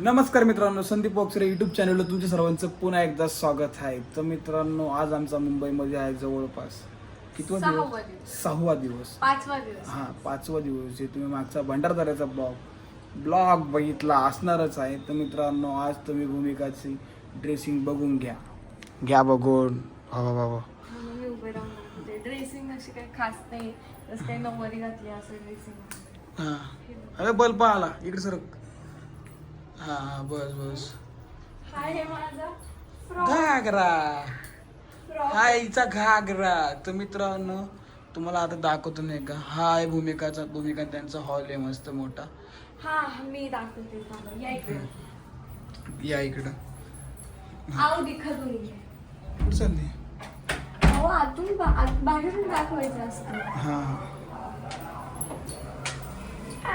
नमस्कार मित्रांनो संदीप बॉक्सरे युट्यूब चॅनलवर तुमच्या सर्वांचं पुन्हा एकदा स्वागत आहे. तर मित्रांनो आज आमचा मुंबईमध्ये आहे जवळपास कितवा सहावा दिवस. दिवस. सहावा दिवस. पाचवा दिवस. हा पाचवा दिवस आहे. तुम्ही मागचा भंडारदाऱ्याचा ब्लॉग ब्लॉग बघितला असणारच आहे. तर मित्रांनो आज तुम्ही भूमिकाची ड्रेसिंग बघून घ्या. घ्या बघून. वा वा वा म्हणून मी उभे राहून बघते. ड्रेसिंग अशी काही खास नाही. जसं काही नऊवारी घातली असं ड्रेसिंग हा. अरे बल्ब आला. इकडे सरक. हा हा बस. बस हा माझा फ्रॉक. घागरा. फ्रॉक. हा हिचा घागरा. तर मित्रांनो तुम्हाला आता दाखवतो नाही का? हा आहे भूमिकाचा भूमिका त्यांचा हॉल आहे मस्त मोठा. हा मी दाखवते थांबा. या इकडे. या इकडं. आव दिखा तुम्ही. कुठं चालली अहो आतून बा- आत- बाहेरून दाखवायचं असतं. हा.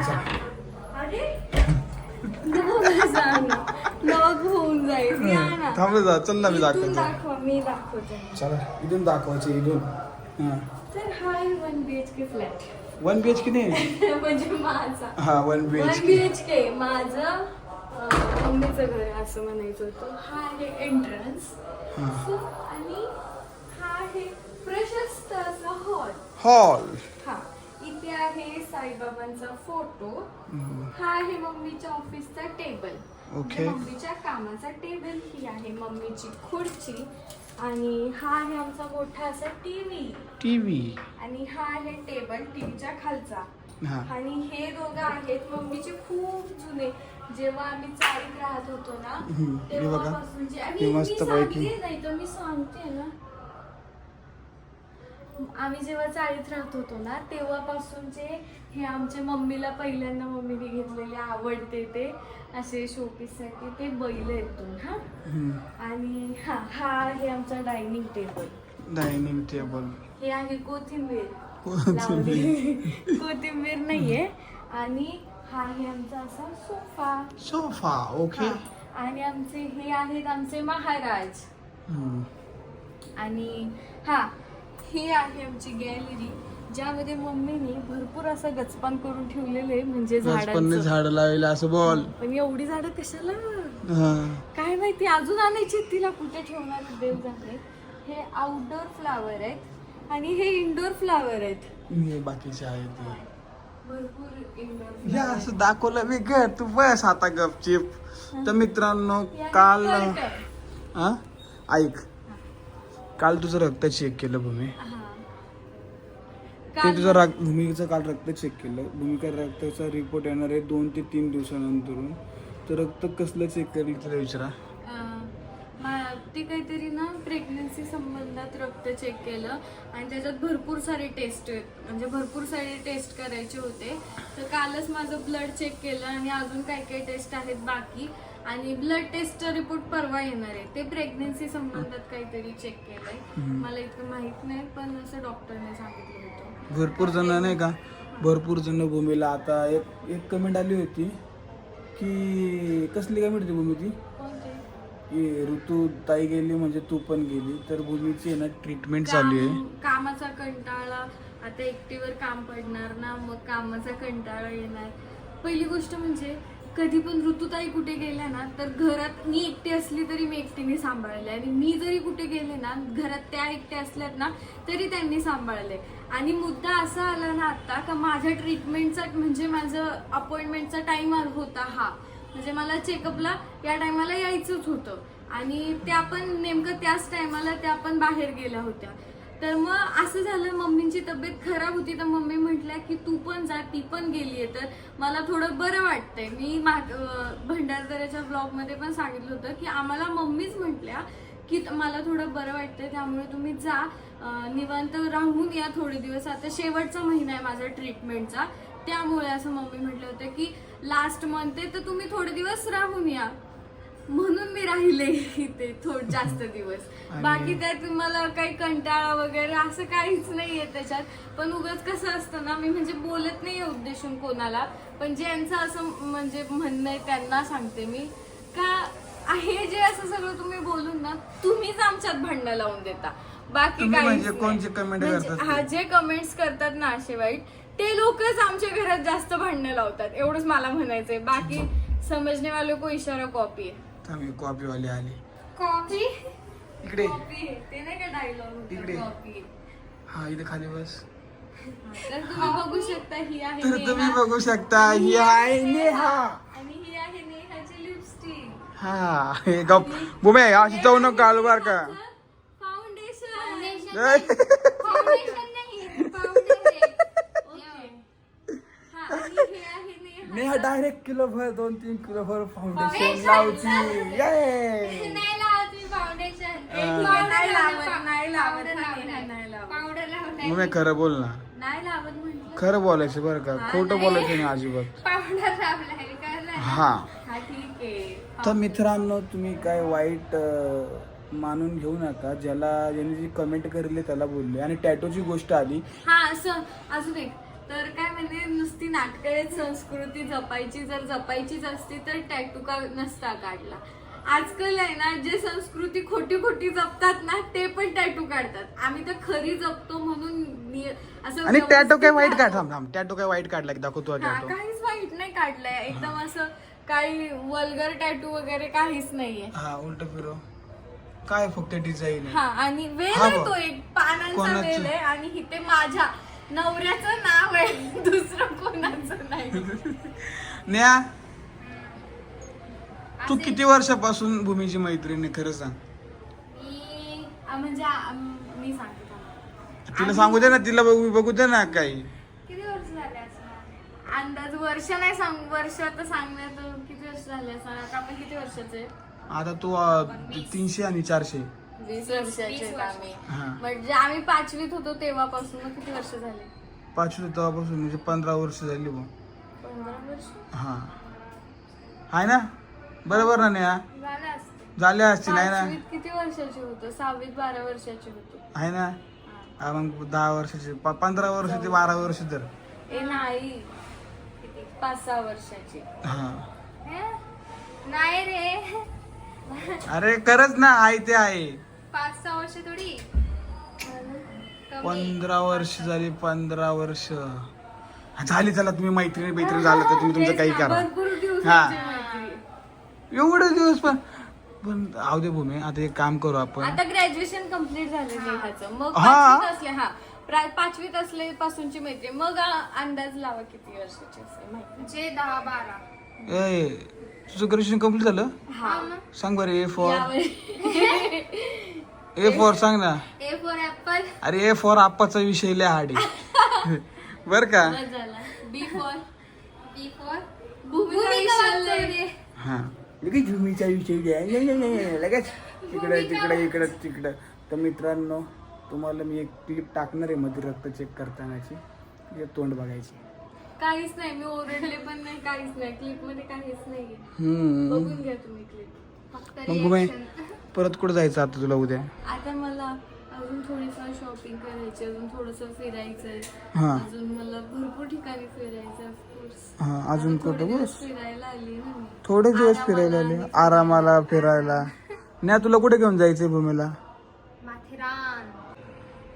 जा. नको होऊन जाईल. या ना. थांब जा चल ना मी इथून दाखवतो. दाखवा मी दाखवते. चला इथून दाखवायचं इथून. हा. तर हा आहे one B H K flat one B H K नाही? म्हणजे माझा. हा one B H one B H K माझं अं, मम्मीचं घर आहे असं म्हणायचं होतं. हा आहे एंट्रन्स आणि हा आहे प्रशस्त असा हॉल हॉल हा. साईबाबांचा फोटो हा आहे मम्मीच्या ऑफिसचा टेबल ओके. मम्मीच्या कामाचा टेबल ही आहे मम्मीची खुर्ची. आणि हा आहे आमचा मोठा असा टीव्ही टीव्ही आणि हा आहे टेबल टीव्हीच्या खालचा. हा. आणि हे दोघं आहेत मम्मीचे खूप जुने. जेव्हा आम्ही चाळीत राहत होतो ना आणि हे मी. सांगते नाही तर मी सांगते ना. आम्ही जेव्हा चाळीत राहत होतो ना तेव्हापासूनचे हे आमच्या मम्मीला पहिल्यांदा मम्मीने घेतलेले आवडते ते असे शोपीससाठी ते बैल येतो हा. आणि हा हा आहे आमचा डायनिंग टेबल डायनिंग टेबल हे आहे कोथिंबीर कोथिंबीर. लावलेली. कोथिंबीर नाहीये आणि हा आहे आमचा असा सोफा सोफा ओके. आणि आमचे हे आहेत आमचे महाराज. आणि हा हे आहे आमची गॅलरी ज्यामध्ये मम्मीने भरपूर असं गचपान करून ठेवलेलं म्हणजे झाडांचं. झाड लावले असं बोल. पण एवढी झाडं कशाला? काय माहिती अजून आणायची तिला कुठे ठेवणार देव जाणे हे आउटडोर फ्लावर आहेत आणि हे इंडोर फ्लावर आहेत. बाकीचे आहेत या असं दाखवलं मी ग तू बस आता गपचिप. तर मित्रांनो काल हा? ऐक. काल तुझं रक्त चेक केलं भूमी. ते तुझं रक्त भूमिकेचं काल रक्त चेक केलं. भूमिका रक्ताचा रिपोर्ट येणार आहे दोन ते तीन दिवसानंतरून. तर रक्त कसलं चेक करेल तुला विचारा. ते काहीतरी ना प्रेग्नन्सी संबंधात रक्त चेक केलं. आणि त्याच्यात भरपूर सारे टेस्ट म्हणजे भरपूर सारे टेस्ट करायचे होते. तर कालच माझं ब्लड चेक केलं आणि अजून काही काही टेस्ट आहेत बाकी. आणि ब्लड टेस्टचा रिपोर्ट परवा येणार आहे. ते प्रेग्नन्सी संबंधात काहीतरी चेक केलंय. मला इतकं माहीत नाही पण असं डॉक्टरने सांगितलं होतं. भरपूर जण नाही का? भरपूर जण भूमीला आता एक एक कमेंट आली होती की कसली कमेंट होती भूमी ती? ऋतू ताई गेली म्हणजे तू पण गेली तर भूमीची ना ट्रीटमेंट चालू आहे. काम- कामाचा कंटाळा आता एकटीवर काम पडणार ना मग कामाचा कंटाळा येणार. पहिली गोष्ट म्हणजे कधी पण ऋतुताई कुठे गेल्या ना तर घरात मी एकटी असली तरी मी एकटीने सांभाळले. आणि मी जरी कुठे गेले ना घरात त्या एकट्या असल्यात ना तरी त्यांनी सांभाळले. आणि मुद्दा असा आला ना आता का माझ्या ट्रीटमेंटचा म्हणजे माझं अपॉइंटमेंटचा टाइम होता हा. म्हणजे मला चेकअपला या टायमाला यायचंच होतं. आणि त्या पण नेमकं त्याच टायमाला त्या पण बाहेर गेल्या होत्या. तर मग असं झालं मम्मींची तब्येत खराब होती. तर मम्मी म्हटल्या की तू पण जा ती पण गेली आहे तर मला थोडं बरं वाटतंय. मी माग भंडारदऱ्याच्या ब्लॉगमध्ये पण सांगितलं होतं की आम्हाला मम्मीच म्हटल्या की मला थोडं बरं वाटतंय त्यामुळे तुम्ही जा. निवांत राहून या थोडे दिवस. आता शेवटचा महिना आहे माझा ट्रीटमेंटचा. त्यामुळे असं मम्मी म्हटलं होतं की लास्ट मंथ आहे तर तुम्ही थोडे दिवस राहून या. म्हणून मी राहिले इथे थोड जास्त दिवस. आणि- बाकी त्यात मला काही कंटाळा वगैरे असं काहीच नाहीये त्याच्यात. पण उगाच कसं असतं ना मी म्हणजे बोलत नाही उद्देशून कोणाला. पण ज्यांचं असं म्हणजे म्हणणं आहे त्यांना सांगते मी. का हे जे असं सगळं तुम्ही बोलून ना तुम्हीच आमच्यात भांडणं लावून देता. बाकी तुम्ही काही म्हणजे कोणचे comment करतात ते? हा जे कमेंट्स करतात ना असे वाईट ते लोकच आमच्या घरात जास्त भांडणं लावतात. एवढंच मला म्हणायचंय. बाकी समझने वालों को इशारा कॉपी है थांब कॉपीवाली आली. कॉपी इकडे. कॉपी आहे ते नाही का डायलॉग इकडे. कॉपी हा इथे खाली बस. तर तुम्ही बघू शकता ही आहे तर तुम्ही नेहा बघू शकता ही आहे नेहा. आणि ही आहे नेहाची लिपस्टिक हा हे गप. बुमे अशी जाऊ नका कालू बर का फाउंडेशन नाही. हा आणि हे नेहा डायरेक्ट किलो भर दोन तीन किलो भर फाउंडेशन लावची ये नाही लावत मी फाउंडेशन नाही लावत नाही लावत नेहा नाही लावत. पावडर लावत. बुमे खरं बोल ना. नाही लावत म्हटलं. खरं बोलायचं बरं का. खोटं बोलायचं नाही अजिबात. पावडर लावलाय कळलं हा. हा ठीक आहे. तर मित्रांनो तुम्ही काय वाईट अं, मानून घेऊ नका. ज्याला ज्याने जी कमेंट करले त्याला बोलले. आणि टॅटोची गोष्ट आली. हा असं अजून एक तर काय म्हणजे नुसती नाटकं संस्कृती जपायची जर जपायचीच असती तर टॅटू का नसता काढला. आजकाल आहे ना जे संस्कृती खोटी खोटी जपतात ना ते पण टॅटू काढतात. आम्ही तर खरी जपतो म्हणून नि- असं आणि टॅटो काय वाईट काढ राहतो. थांब थांब. टॅटो काय वाईट काढला की दाखवतो हा, टॅटो काहीच वाईट नाही काढलंय. एकदम असं काही वल्गर टॅटू वगैरे काहीच नाहीये. हा उलट फिरो काय फक्त डिझाईन हा आणि वेल हा आहे. तो एक पानांचा कोणाचं? वेल आहे आणि इथे माझ्या. नवऱ्याचं नाव आहे दुसरं कोणाचं नाही. नेहा तू किती वर्षापासून भूमीची मैत्रीण आहे खरं सांग. मी आ, म्हणजे आ, मी सांगते. तिला सांगू दे ना तिला बघू बघू दे ना काही. किती वर्ष झाले असं अंदाज वर्ष नाही सांग वर्ष तर सांगण्यात किती वर्ष झाले असणार? आता आपण किती वर्षाचे? आता तू अं, तीनशे आणि चारशे. वीस वर्षाचे आहेत आम्ही. हा. म्हणजे आम्ही पाचवीत होतो तेव्हापासून. मग किती वर्ष झाले? पाचवी तेव्हापासून म्हणजे पंधरा वर्ष झाली पंधरा वर्ष? हा. आहे ना? बरोबर ना नेहा? झालं असतं. झाले असतील आहे ना? पाचवीत किती वर्षाचे होतो? सहावीत बारा वर्षाचे होतो. आहे ना? हा, मग दहा वर्षाचे. प- पंधरा वर्ष ते बारा वर्ष तर. ए नाही. किती? पाच सहा वर्षाचे. हा. हे? नाही रे. अरे खरंच ना आहे ते आहे. पाच सहा वर्ष थोडी. कमी. पंधरा वर्ष झाली पंधरा वर्ष. झाली चला तुम्ही मैत्रिणी मैत्रिणी झालं तर तुम्ही तुमचं काही करा. भरपूर हा. एवढे दिवस पण. पण आऊ दे भूमी आता एक काम करू आपण. आता ग्रॅज्युएशन कंप्लीट झालं नेहाचं मग हा. पाचवीत असले हा. प्रा- पाचवीत असले पासूनची मैत्री. मग आ, अंदाज लावा किती वर्षाची असेल माहिती जे दहा बारा. ए तुझं ग्रॅज्युएशन कंप्लीट झालं? हा. सांग बरं ए फॉर ए फॉर सांग ना. A for apple. अरे ए फॉर आप्पाचा विषय लय हार्ड आहे. बर का? B for. B for. भूमिका हा. लगेच भूमीचा विषय नाही, नाही, नाही, लगेच. तिकडे तिकडे इकडे तिकडे. तर मित्रांनो तुम्हाला मी एक क्लिप टाकणार आहे मध्ये रक्त चेक करतानाची. तिचे तोंड बघायची. काहीच नाही मी ओरडले पण नाही काहीच नाही. क्लिपमध्ये काहीच नाही हम्म. बघून घ्या तुम्ही क्लिप. फक्त मग reaction. परत कुठं जायचं आता तुला उद्या? आता मला अजून थोडीफार शॉपिंग करायची अजून थोडस फिरायचंय. हा. अजून मला भरपूर ठिकाणी फिरायचं ऑफकोर्स हा अजून कुठं बस? फिरायला आली ना मी. थोडे दिवस फिरायला आले. आरामाला फिरायला. नाही तुला कुठे घेऊन जायचंय भूमीला? माथेरान.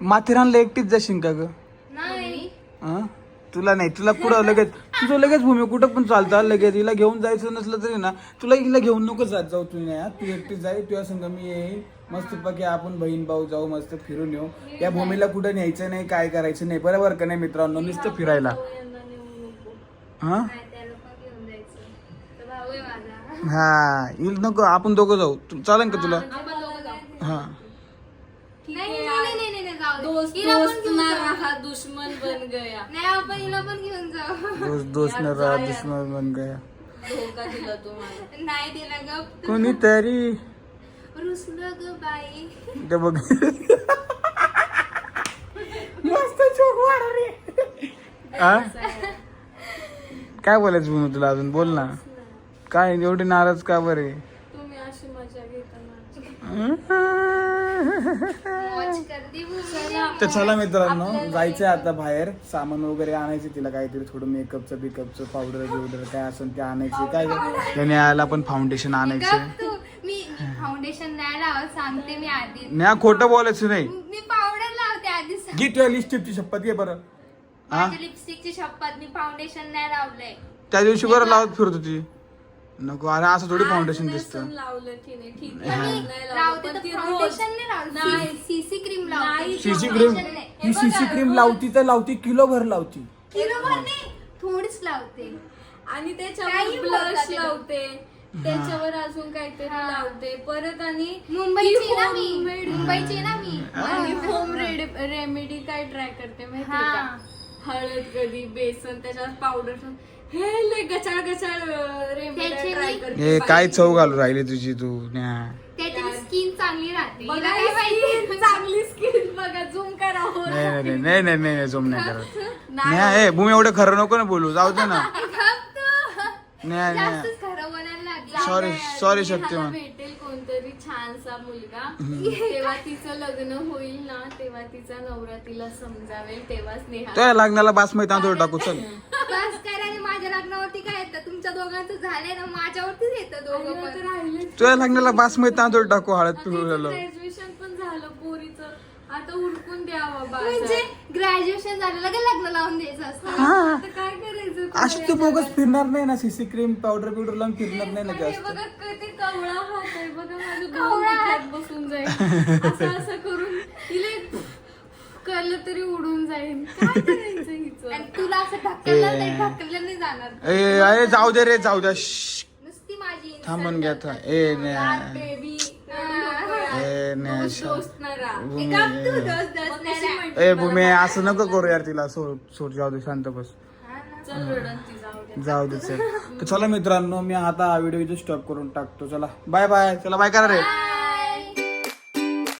माथेरानला एकटीच जाशील का ग? नाही. हा? तुला नाही. तुला पुढं लगेच तुझं लगेच भूमी कुठं पण चालतं लगेच. हिला घेऊन जायचं नसलं तरी ना तुला हिला घेऊन नको जात जाऊ तू नाही. तू एकटी जाई तुझ्या संग मी येईन. मस्त पैकी आपण बहीण भाऊ जाऊ मस्त फिरून येऊ. या भूमीला कुठं न्यायचं नाही काय करायचं नाही बरोबर का नाही मित्रांनो? नुसतं फिरायला. हा? हा हिल नको आपण दोघं जाऊ. चालेल का तुला? हा नाही नाही नाही, नाही नाही, नाही जाऊ दे. दोस्त हिला पण दोस्त घेऊन ना जाऊ. रहा दुश्मन बन गया. नाही आपण हिला पण घेऊन जाऊ. दोस्त दोस्त न रहा दुश्मन बन गया. धोका दिला तुम्हाला. नाही दिला ग. कोणीतरी. रुसलं ग बाई. ते बघ. मस्त चोख वाढ रे. हा? काय बोलायचं भूमी तुला अजून? बोल ना. काय एवढी नाराज का बरे तुम्ही अशी मजा घेताना मौज कर दी भूमी तर चला मित्रांनो जायचंय आता बाहेर. सामान वगैरे आणायचे तिला काहीतरी थोडं मेकअपचं बिकअपचं पावडर बिवडर काय असेल ते आणायचे काय त्याने यायला पण फाउंडेशन आणायचे. फाउंडेशन नाही लावत सांगते मी आधी. नाही खोटं बोलायचं नाही. मी पावडर लावते आधी. घे तुझ्या लिपस्टिकची शपथ घे बरं. माझ्या लिपस्टिकची शपथ मी फाउंडेशन नाही लावलंय. त्या दिवशी बरं लावत फिरत होती. नको अरे असं थोडी फाउंडेशन दिसतं. नसेल लावलं तिने ठीक मी आहे नाही लावलं, लावते पण तर ती फाउंडेशन रोज- नाही नाही. लावते सीसी क्रीम लावते. नाही. CC foundation cream. ही सीसी क्रीम लावती तर लावती किलो भर लावती. किलोभर नाही थोडीच लावते. आणि त्याच्यावर काही बोलतात ब्लश ते लोक. लावते त्याच्यावर अजून काहीतरी हा. लावते. परत आणि मुंबईची ना मी. homemade- मुंबईची ना मी. आणि होम रेमेडी काय ट्राय करते माहिती हा. का? हळद कधी बेसन त्याच्यावर पावडर हे लय गचाळ गचाळ रेमेडी करते हे बाई. काय चव घालू राहिली तुझी तू न्या. स्किन चांगली राहते बघा हिला काय ही माहिती skin, चांगली स्किन बघा झूम करा हो. नाही नाही नाही नाही नाही नाही झोम नाही करत नाही. न्या ए भूमी एवढं खरं नको ना बोलू जाऊ दे ना. न्या न्या जास्तच खरं बोलायला लागली Sorry, जाऊया, sorry, नेहाला शक्तिमान. छानसा मुलगा तेव्हा तिचं लग्न होईल ना तेव्हा तिचा नवरा तिला समजावेल तेव्हाच नेहा तो लग्नाला बासमती तांदूळ टाकू चल. बस करा आणि माझ्या लग्नावरती काय येतं? तुमच्या दोघांचं झालंय ना माझ्यावरतीच येतं दोघं पण. राहिले तुझ्या लग्नाला बासमती तांदूळ टाकू हळद ग्रॅज्युएशन पण झालं पोरीचं आता उरकून द्यावं म्हणजे ग्रॅज्युएशन झालेलं का लग्न लावून द्यायचं असतं. आता काय करायचं अशी तू बोगस फिरणार नाही ना सीसी क्रीम पावडर बिवडर लावून फिरणार नाही ना हे जास्त बघा किती कवळा हात आहे बघा माझं दोन हात बसून जाईल. असं असं करून तिला कळलं तरी उडून जाईल काय करायचं हिचं? आणि तुला असं ढकललं नाही ढकललं नाही जाणार. ए अरे जाऊ दे रे जाऊ दे. श्श्श. नुसती माझी थांबून घ्या था ए बेबी नाही ए भूमी असं नको करू यार तिला सोड सोड जाऊ दे शांत बस. चल रडंती जाऊ दे. जाऊ दे चल. तर चला मित्रांनो मी आता हा व्हिडिओ इथे स्टॉप करून टाकतो. चला बाय बाय चला बाय करा रे.